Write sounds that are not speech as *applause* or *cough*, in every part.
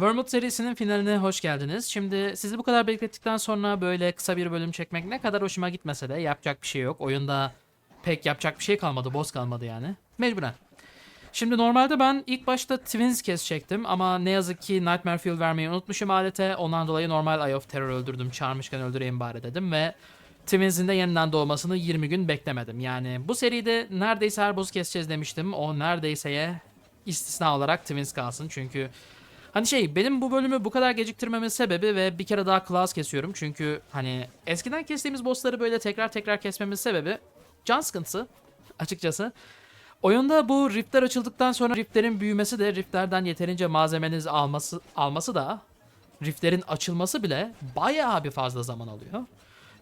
Vermouth serisinin finaline hoş geldiniz. Şimdi sizi bu kadar beklettikten sonra böyle kısa bir bölüm çekmek ne kadar hoşuma gitmese de yapacak bir şey yok. Oyunda pek yapacak bir şey kalmadı, boss kalmadı yani. Mecburen. Şimdi normalde ben ilk başta Twins kesecektim ama ne yazık ki Nightmare Fuel vermeyi unutmuşum alete. Ondan dolayı normal Eye of Terror öldürdüm. Çağırmışken öldüreyim bari dedim ve Twins'in de yeniden doğmasını 20 gün beklemedim. Yani bu seride neredeyse her boss'u keseceğiz demiştim. O neredeyseye istisna olarak Twins kalsın. Çünkü hani şey benim bu bölümü bu kadar geciktirmemin sebebi ve bir kere daha class kesiyorum. Çünkü hani eskiden kestiğimiz bossları böyle tekrar tekrar kesmemin sebebi can sıkıntısı açıkçası. Oyunda bu riftler açıldıktan sonra riftlerin büyümesi de riftlerden yeterince malzemeniz alması alması da riftlerin açılması bile bayağı bir fazla zaman alıyor.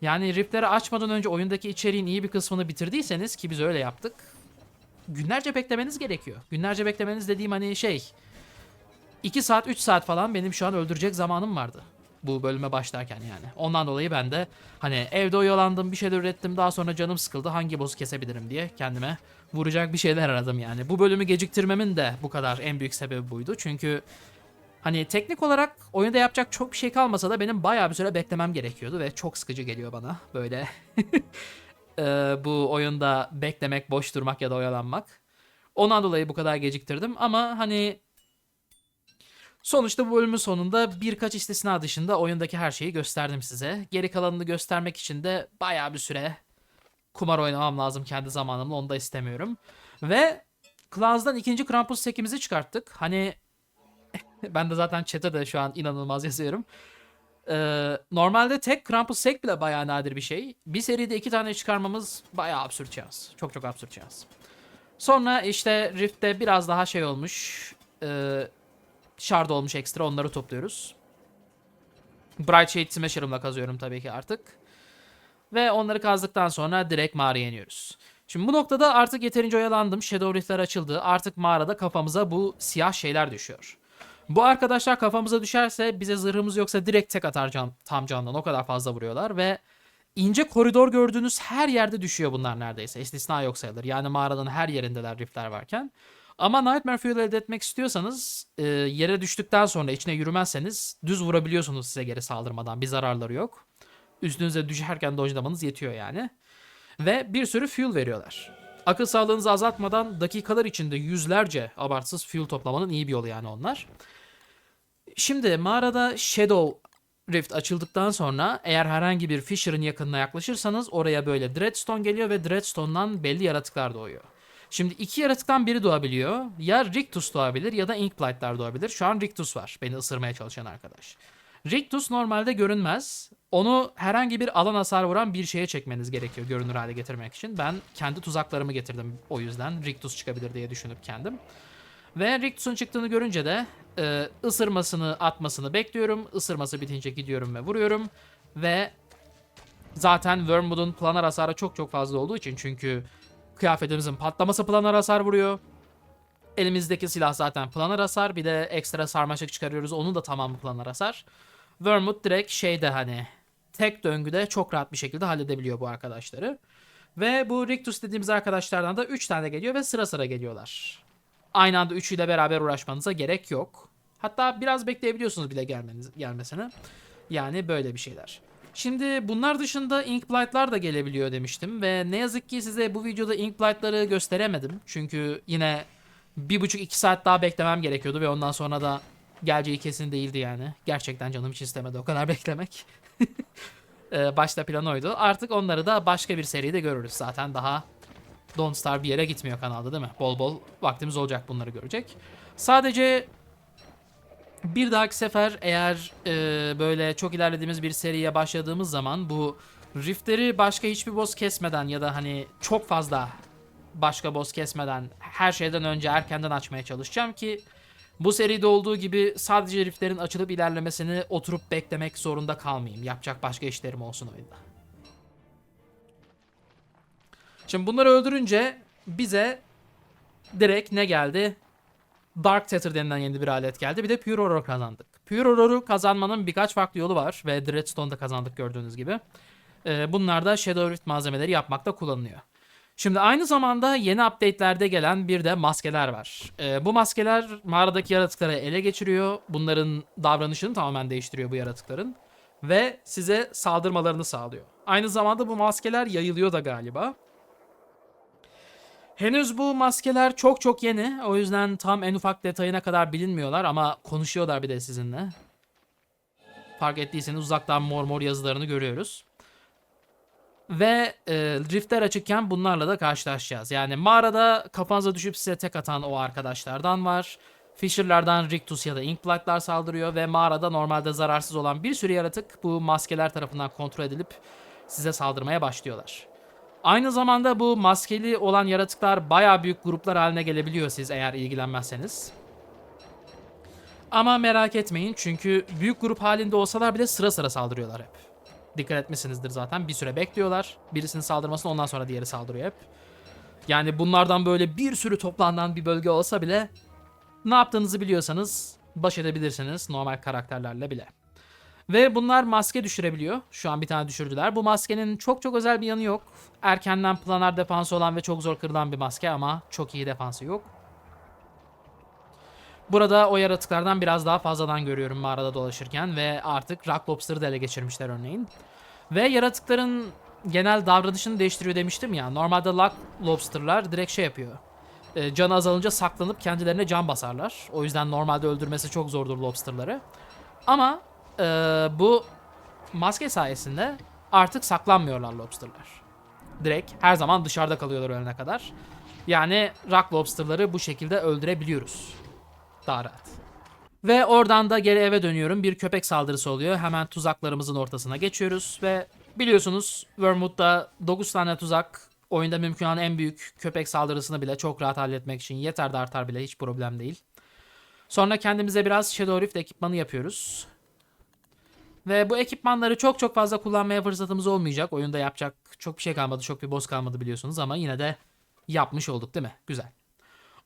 Yani riftleri açmadan önce oyundaki içeriğin iyi bir kısmını bitirdiyseniz ki biz öyle yaptık. Günlerce beklemeniz gerekiyor. Günlerce beklemeniz dediğim hani şey 2 saat 3 saat falan benim şu an öldürecek zamanım vardı. Bu bölüme başlarken yani. Ondan dolayı ben de hani evde oyalandım bir şeyler ürettim daha sonra canım sıkıldı hangi boss'u kesebilirim diye kendime vuracak bir şeyler aradım yani. Bu bölümü geciktirmemin de bu kadar en büyük sebebi buydu. Çünkü hani teknik olarak oyunda yapacak çok bir şey kalmasa da benim bayağı bir süre beklemem gerekiyordu ve çok sıkıcı geliyor bana böyle *laughs* Ee, bu oyunda beklemek, boş durmak ya da oyalanmak. Ondan dolayı bu kadar geciktirdim ama hani Sonuçta bu bölümün sonunda birkaç istisna dışında oyundaki her şeyi gösterdim size. Geri kalanını göstermek için de bayağı bir süre kumar oynamam lazım kendi zamanımla onu da istemiyorum. Ve Clans'dan ikinci Krampus sekimizi çıkarttık. Hani *laughs* ben de zaten chat'e de şu an inanılmaz yazıyorum. Ee, normalde tek Krampus sek bile bayağı nadir bir şey. Bir seride iki tane çıkarmamız bayağı absürt şans. Çok çok absürt şans. Sonra işte Rift'te biraz daha şey olmuş. Ee, shard olmuş ekstra onları topluyoruz. Bright Shade Smasher'ımla kazıyorum tabii ki artık. Ve onları kazdıktan sonra direkt mağaraya iniyoruz. Şimdi bu noktada artık yeterince oyalandım. Shadow Rift'ler açıldı. Artık mağarada kafamıza bu siyah şeyler düşüyor. Bu arkadaşlar kafamıza düşerse bize zırhımız yoksa direkt tek atar can, tam candan o kadar fazla vuruyorlar ve ince koridor gördüğünüz her yerde düşüyor bunlar neredeyse. İstisna yok sayılır. Yani mağaranın her yerindeler riftler varken. Ama Nightmare Fuel elde etmek istiyorsanız e, yere düştükten sonra içine yürümezseniz düz vurabiliyorsunuz size geri saldırmadan. Bir zararları yok. Üstünüze düşerken dojlamanız yetiyor yani. Ve bir sürü fuel veriyorlar. Akıl sağlığınızı azaltmadan dakikalar içinde yüzlerce abartsız fuel toplamanın iyi bir yolu yani onlar. Şimdi mağarada Shadow Rift açıldıktan sonra eğer herhangi bir Fisher'ın yakınına yaklaşırsanız oraya böyle Dreadstone geliyor ve Dreadstone'dan belli yaratıklar doğuyor. Şimdi iki yaratıktan biri doğabiliyor. Ya Rictus doğabilir ya da Inkblight'lar doğabilir. Şu an Rictus var. Beni ısırmaya çalışan arkadaş. Rictus normalde görünmez. Onu herhangi bir alan hasar vuran bir şeye çekmeniz gerekiyor görünür hale getirmek için. Ben kendi tuzaklarımı getirdim o yüzden. Rictus çıkabilir diye düşünüp kendim. Ve Rictus'un çıktığını görünce de e, ısırmasını atmasını bekliyorum. Isırması bitince gidiyorum ve vuruyorum. Ve zaten Wormwood'un planar hasarı çok çok fazla olduğu için çünkü kıyafetimizin patlaması planar hasar vuruyor. Elimizdeki silah zaten planar hasar. Bir de ekstra sarmaşık çıkarıyoruz. Onun da tamamı planar hasar. Vermouth direkt şeyde hani tek döngüde çok rahat bir şekilde halledebiliyor bu arkadaşları. Ve bu Rictus dediğimiz arkadaşlardan da 3 tane geliyor ve sıra sıra geliyorlar. Aynı anda üçüyle beraber uğraşmanıza gerek yok. Hatta biraz bekleyebiliyorsunuz bile gelmeniz, gelmesini. Yani böyle bir şeyler. Şimdi bunlar dışında Inkblight'lar da gelebiliyor demiştim ve ne yazık ki size bu videoda Inkblight'ları gösteremedim. Çünkü yine bir buçuk iki saat daha beklemem gerekiyordu ve ondan sonra da geleceği kesin değildi yani. Gerçekten canım hiç istemedi o kadar *laughs* beklemek. *laughs* Ee, Başta plan oydu. Artık onları da başka bir seride görürüz. Zaten daha Don't Star bir yere gitmiyor kanalda değil mi? Bol bol vaktimiz olacak bunları görecek. Sadece bir dahaki sefer eğer e, böyle çok ilerlediğimiz bir seriye başladığımız zaman bu riftleri başka hiçbir boss kesmeden ya da hani çok fazla başka boss kesmeden her şeyden önce erkenden açmaya çalışacağım ki bu seride olduğu gibi sadece riftlerin açılıp ilerlemesini oturup beklemek zorunda kalmayayım. Yapacak başka işlerim olsun oyunda. Şimdi bunları öldürünce bize direkt ne geldi? Dark Tether denilen yeni bir alet geldi. Bir de Pure Aurora kazandık. Pure Aurora'u kazanmanın birkaç farklı yolu var ve Dreadstone'da kazandık gördüğünüz gibi. Ee, bunlar da Shadow Rift malzemeleri yapmakta kullanılıyor. Şimdi aynı zamanda yeni update'lerde gelen bir de maskeler var. Ee, bu maskeler mağaradaki yaratıkları ele geçiriyor. Bunların davranışını tamamen değiştiriyor bu yaratıkların. Ve size saldırmalarını sağlıyor. Aynı zamanda bu maskeler yayılıyor da galiba. Henüz bu maskeler çok çok yeni. O yüzden tam en ufak detayına kadar bilinmiyorlar ama konuşuyorlar bir de sizinle. Fark ettiyseniz uzaktan mor mor yazılarını görüyoruz. Ve e, riftler açıkken bunlarla da karşılaşacağız. Yani mağarada kafanıza düşüp size tek atan o arkadaşlardan var. Fisher'lardan Rictus ya da Inkblight'lar saldırıyor ve mağarada normalde zararsız olan bir sürü yaratık bu maskeler tarafından kontrol edilip size saldırmaya başlıyorlar. Aynı zamanda bu maskeli olan yaratıklar baya büyük gruplar haline gelebiliyor siz eğer ilgilenmezseniz. Ama merak etmeyin çünkü büyük grup halinde olsalar bile sıra sıra saldırıyorlar hep. Dikkat etmişsinizdir zaten. Bir süre bekliyorlar. Birisinin saldırmasını ondan sonra diğeri saldırıyor hep. Yani bunlardan böyle bir sürü toplanan bir bölge olsa bile ne yaptığınızı biliyorsanız baş edebilirsiniz normal karakterlerle bile. Ve bunlar maske düşürebiliyor. Şu an bir tane düşürdüler. Bu maskenin çok çok özel bir yanı yok. Erkenden planar defansı olan ve çok zor kırılan bir maske ama çok iyi defansı yok. Burada o yaratıklardan biraz daha fazladan görüyorum mağarada dolaşırken ve artık Rock Lobster'ı da ele geçirmişler örneğin. Ve yaratıkların genel davranışını değiştiriyor demiştim ya. Normalde Rock Lobster'lar direkt şey yapıyor. E, canı azalınca saklanıp kendilerine can basarlar. O yüzden normalde öldürmesi çok zordur Lobster'ları. Ama e, bu maske sayesinde artık saklanmıyorlar Lobster'lar. Direkt her zaman dışarıda kalıyorlar ölene kadar. Yani Rock Lobster'ları bu şekilde öldürebiliyoruz daha rahat. Ve oradan da geri eve dönüyorum. Bir köpek saldırısı oluyor. Hemen tuzaklarımızın ortasına geçiyoruz ve biliyorsunuz Wormwood'da 9 tane tuzak oyunda mümkün olan en büyük köpek saldırısını bile çok rahat halletmek için yeter de artar bile hiç problem değil. Sonra kendimize biraz Shadow Rift ekipmanı yapıyoruz. Ve bu ekipmanları çok çok fazla kullanmaya fırsatımız olmayacak. Oyunda yapacak çok bir şey kalmadı, çok bir boss kalmadı biliyorsunuz ama yine de yapmış olduk değil mi? Güzel.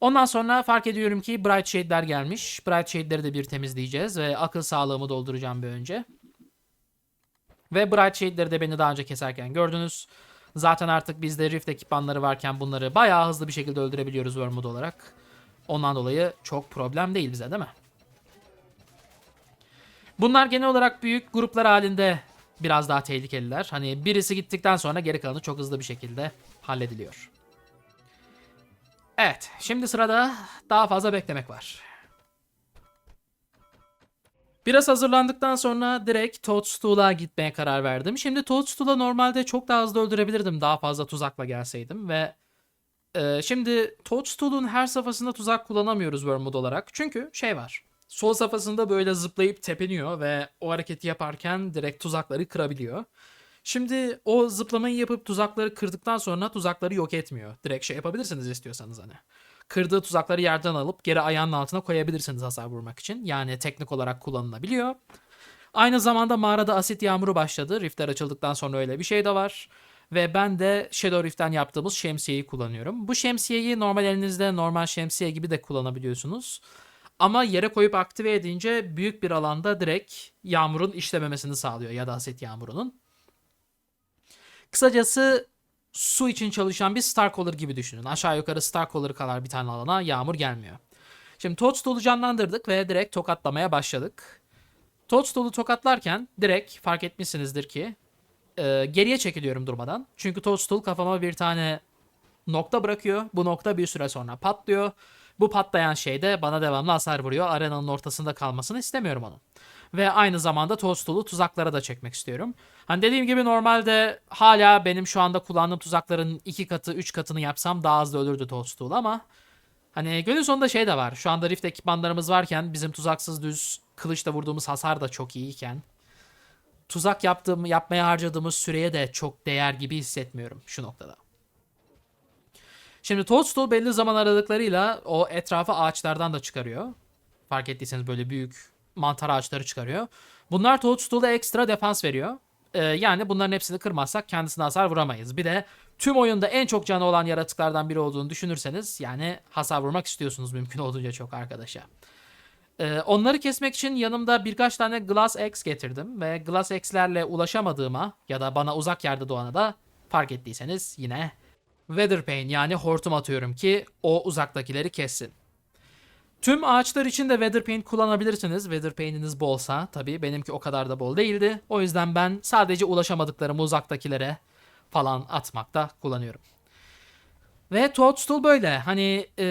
Ondan sonra fark ediyorum ki Bright Shade'ler gelmiş. Bright Shade'leri de bir temizleyeceğiz ve akıl sağlığımı dolduracağım bir önce. Ve Bright Shade'leri de beni daha önce keserken gördünüz. Zaten artık bizde Rift ekipmanları varken bunları bayağı hızlı bir şekilde öldürebiliyoruz Wormwood olarak. Ondan dolayı çok problem değil bize değil mi? Bunlar genel olarak büyük gruplar halinde biraz daha tehlikeliler. Hani birisi gittikten sonra geri kalanı çok hızlı bir şekilde hallediliyor. Evet, şimdi sırada daha fazla beklemek var. Biraz hazırlandıktan sonra direkt Toadstool'a gitmeye karar verdim. Şimdi Toadstool'a normalde çok daha hızlı öldürebilirdim daha fazla tuzakla gelseydim ve e, şimdi Toadstool'un her safhasında tuzak kullanamıyoruz Wormwood olarak. Çünkü şey var. Sol safhasında böyle zıplayıp tepeniyor ve o hareketi yaparken direkt tuzakları kırabiliyor. Şimdi o zıplamayı yapıp tuzakları kırdıktan sonra tuzakları yok etmiyor. Direkt şey yapabilirsiniz istiyorsanız hani. Kırdığı tuzakları yerden alıp geri ayağının altına koyabilirsiniz hasar vurmak için. Yani teknik olarak kullanılabiliyor. Aynı zamanda mağarada asit yağmuru başladı. Riftler açıldıktan sonra öyle bir şey de var. Ve ben de Shadow Rift'ten yaptığımız şemsiyeyi kullanıyorum. Bu şemsiyeyi normal elinizde normal şemsiye gibi de kullanabiliyorsunuz. Ama yere koyup aktive edince büyük bir alanda direkt yağmurun işlememesini sağlıyor ya da asit yağmurunun. Kısacası su için çalışan bir Starcaller gibi düşünün. Aşağı yukarı Starcaller kadar bir tane alana yağmur gelmiyor. Şimdi Toadstool'u canlandırdık ve direkt tokatlamaya başladık. Toadstool'u tokatlarken direkt fark etmişsinizdir ki e, geriye çekiliyorum durmadan. Çünkü Toadstool kafama bir tane nokta bırakıyor. Bu nokta bir süre sonra patlıyor. Bu patlayan şey de bana devamlı hasar vuruyor. Arenanın ortasında kalmasını istemiyorum onun. Ve aynı zamanda Toadstool'u tuzaklara da çekmek istiyorum. Hani dediğim gibi normalde hala benim şu anda kullandığım tuzakların iki katı, üç katını yapsam daha hızlı ölürdü Toadstool ama hani günün sonunda şey de var. Şu anda Rift ekipmanlarımız varken bizim tuzaksız düz kılıçla vurduğumuz hasar da çok iyiyken tuzak yaptığım, yapmaya harcadığımız süreye de çok değer gibi hissetmiyorum şu noktada. Şimdi Toadstool belli zaman aralıklarıyla o etrafı ağaçlardan da çıkarıyor. Fark ettiyseniz böyle büyük mantar ağaçları çıkarıyor. Bunlar Toadstool'a ekstra defans veriyor. Ee, yani bunların hepsini kırmazsak kendisine hasar vuramayız. Bir de tüm oyunda en çok canı olan yaratıklardan biri olduğunu düşünürseniz yani hasar vurmak istiyorsunuz mümkün olduğunca çok arkadaşa. Ee, onları kesmek için yanımda birkaç tane Glass Axe getirdim ve Glass Axe'lerle ulaşamadığıma ya da bana uzak yerde doğana da fark ettiyseniz yine Weatherpane yani hortum atıyorum ki o uzaktakileri kessin. Tüm ağaçlar için de Weatherpane kullanabilirsiniz. Weatherpane'iniz bolsa tabii benimki o kadar da bol değildi. O yüzden ben sadece ulaşamadıklarımı uzaktakilere falan atmakta kullanıyorum. Ve Toadstool böyle. Hani e,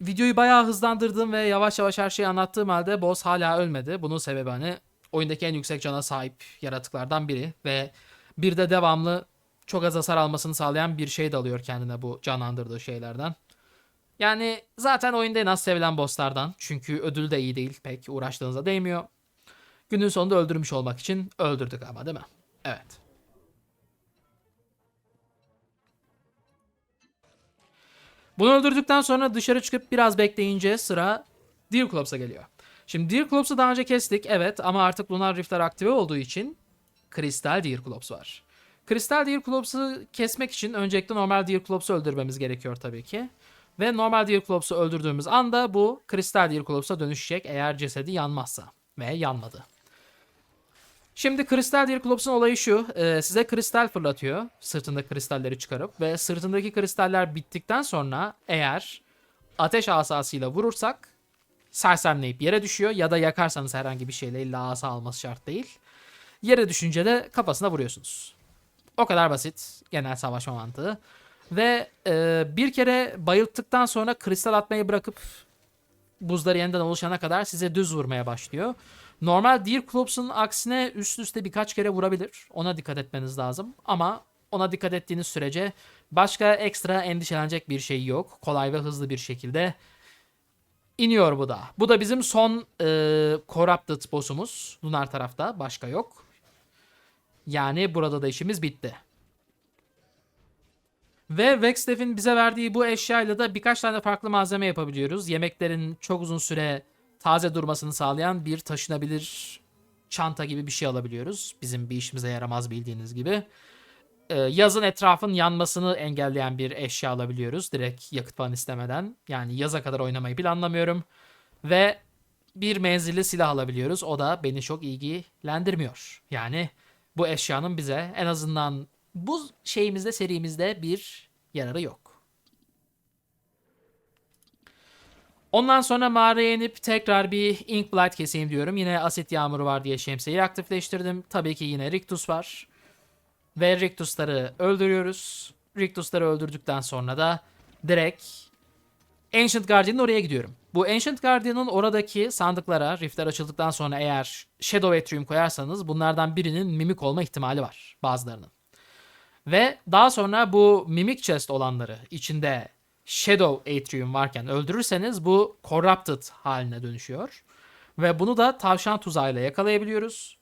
videoyu bayağı hızlandırdığım ve yavaş yavaş her şeyi anlattığım halde boss hala ölmedi. Bunun sebebi hani oyundaki en yüksek cana sahip yaratıklardan biri ve bir de devamlı çok az hasar almasını sağlayan bir şey de alıyor kendine bu canlandırdığı şeylerden. Yani zaten oyunda en az sevilen bosslardan. Çünkü ödül de iyi değil pek uğraştığınızda değmiyor. Günün sonunda öldürmüş olmak için öldürdük ama değil mi? Evet. Bunu öldürdükten sonra dışarı çıkıp biraz bekleyince sıra Deer Clubs'a geliyor. Şimdi Deer Clubs'u daha önce kestik evet ama artık Lunar Rift'ler aktive olduğu için Kristal Deer Clubs var. Kristal Deer Clubs'u kesmek için öncelikle normal Deer Clubs'u öldürmemiz gerekiyor tabii ki. Ve normal Deer Clubs'u öldürdüğümüz anda bu Kristal Deer Clubs'a dönüşecek eğer cesedi yanmazsa. Ve yanmadı. Şimdi kristal Deer Clubs'un olayı şu. e, size kristal fırlatıyor. Sırtında kristalleri çıkarıp. Ve sırtındaki kristaller bittikten sonra eğer ateş asasıyla vurursak sersemleyip yere düşüyor. Ya da yakarsanız herhangi bir şeyle illa asa alması şart değil. Yere düşünce de kafasına vuruyorsunuz. O kadar basit genel savaşma mantığı. Ve e, bir kere bayılttıktan sonra kristal atmayı bırakıp buzları yeniden oluşana kadar size düz vurmaya başlıyor. Normal Deer Clubs'un aksine üst üste birkaç kere vurabilir. Ona dikkat etmeniz lazım. Ama ona dikkat ettiğiniz sürece başka ekstra endişelenecek bir şey yok. Kolay ve hızlı bir şekilde iniyor bu da. Bu da bizim son e, Corrupted boss'umuz. Lunar tarafta başka yok. Yani burada da işimiz bitti. Ve Vexdev'in bize verdiği bu eşyayla da birkaç tane farklı malzeme yapabiliyoruz. Yemeklerin çok uzun süre taze durmasını sağlayan bir taşınabilir çanta gibi bir şey alabiliyoruz. Bizim bir işimize yaramaz bildiğiniz gibi. Ee, yazın etrafın yanmasını engelleyen bir eşya alabiliyoruz. Direkt yakıt falan istemeden. Yani yaza kadar oynamayı planlamıyorum. Ve bir menzilli silah alabiliyoruz. O da beni çok ilgilendirmiyor. Yani bu eşyanın bize en azından bu şeyimizde serimizde bir yararı yok. Ondan sonra mağaraya inip tekrar bir Ink Blight keseyim diyorum. Yine asit yağmuru var diye şemsiyeyi aktifleştirdim. Tabii ki yine Rictus var. Ve Rictus'ları öldürüyoruz. Rictus'ları öldürdükten sonra da direkt Ancient Guardian'ın oraya gidiyorum. Bu Ancient Guardian'ın oradaki sandıklara riftler açıldıktan sonra eğer Shadow Atrium koyarsanız bunlardan birinin mimik olma ihtimali var bazılarının. Ve daha sonra bu Mimic Chest olanları içinde Shadow Atrium varken öldürürseniz bu Corrupted haline dönüşüyor. Ve bunu da tavşan tuzağıyla yakalayabiliyoruz.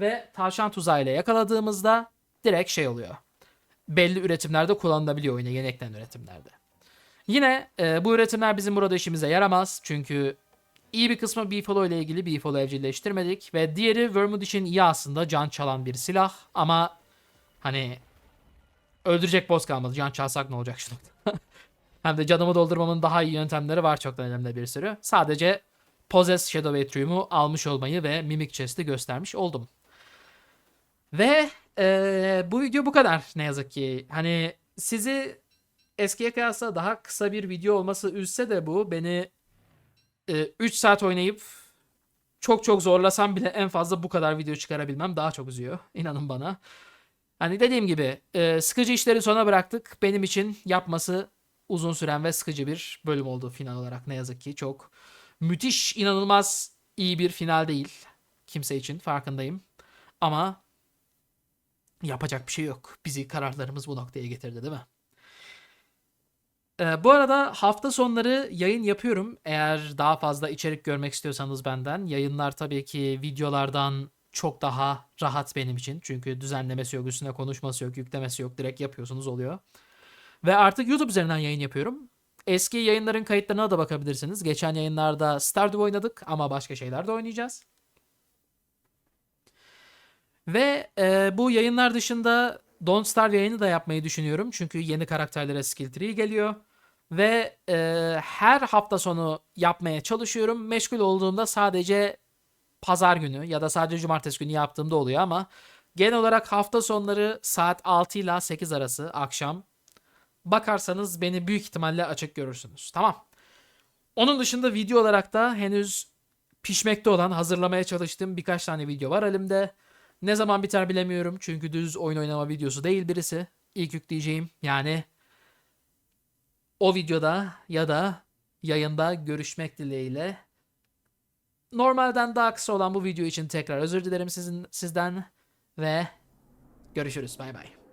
Ve tavşan tuzağıyla yakaladığımızda direkt şey oluyor. Belli üretimlerde kullanılabiliyor oyuna yeni eklenen üretimlerde. Yine e, bu üretimler bizim burada işimize yaramaz. Çünkü iyi bir kısmı Beefalo ile ilgili Beefalo evcilleştirmedik. Ve diğeri Wormwood için iyi aslında can çalan bir silah. Ama hani öldürecek boss kalmadı. Can çalsak ne olacak şu? *laughs* Hem de canımı doldurmamın daha iyi yöntemleri var çok da önemli bir sürü. Sadece Possess Shadow Atrium'u almış olmayı ve Mimic Chest'i göstermiş oldum. Ve eee, bu video bu kadar ne yazık ki. Hani sizi eskiye kıyasla daha kısa bir video olması üzse de bu beni 3 saat oynayıp çok çok zorlasam bile en fazla bu kadar video çıkarabilmem daha çok üzüyor. İnanın bana. Hani dediğim gibi e, sıkıcı işleri sona bıraktık. Benim için yapması uzun süren ve sıkıcı bir bölüm oldu final olarak ne yazık ki. Çok müthiş, inanılmaz iyi bir final değil. Kimse için farkındayım. Ama yapacak bir şey yok. Bizi kararlarımız bu noktaya getirdi değil mi? Ee, bu arada hafta sonları yayın yapıyorum. Eğer daha fazla içerik görmek istiyorsanız benden. Yayınlar tabii ki videolardan çok daha rahat benim için. Çünkü düzenlemesi yok, üstüne konuşması yok, yüklemesi yok. Direkt yapıyorsunuz oluyor. Ve artık YouTube üzerinden yayın yapıyorum. Eski yayınların kayıtlarına da bakabilirsiniz. Geçen yayınlarda Stardew oynadık ama başka şeyler de oynayacağız. Ve e, bu yayınlar dışında Don't Starve yayını da yapmayı düşünüyorum. Çünkü yeni karakterlere skill tree geliyor. Ve e, her hafta sonu yapmaya çalışıyorum. Meşgul olduğumda sadece pazar günü ya da sadece cumartesi günü yaptığımda oluyor ama genel olarak hafta sonları saat 6 ile 8 arası akşam bakarsanız beni büyük ihtimalle açık görürsünüz. Tamam. Onun dışında video olarak da henüz pişmekte olan, hazırlamaya çalıştığım birkaç tane video var elimde. Ne zaman biter bilemiyorum çünkü düz oyun oynama videosu değil birisi. İlk yükleyeceğim yani o videoda ya da yayında görüşmek dileğiyle. Normalden daha kısa olan bu video için tekrar özür dilerim sizin sizden ve görüşürüz. Bay bay.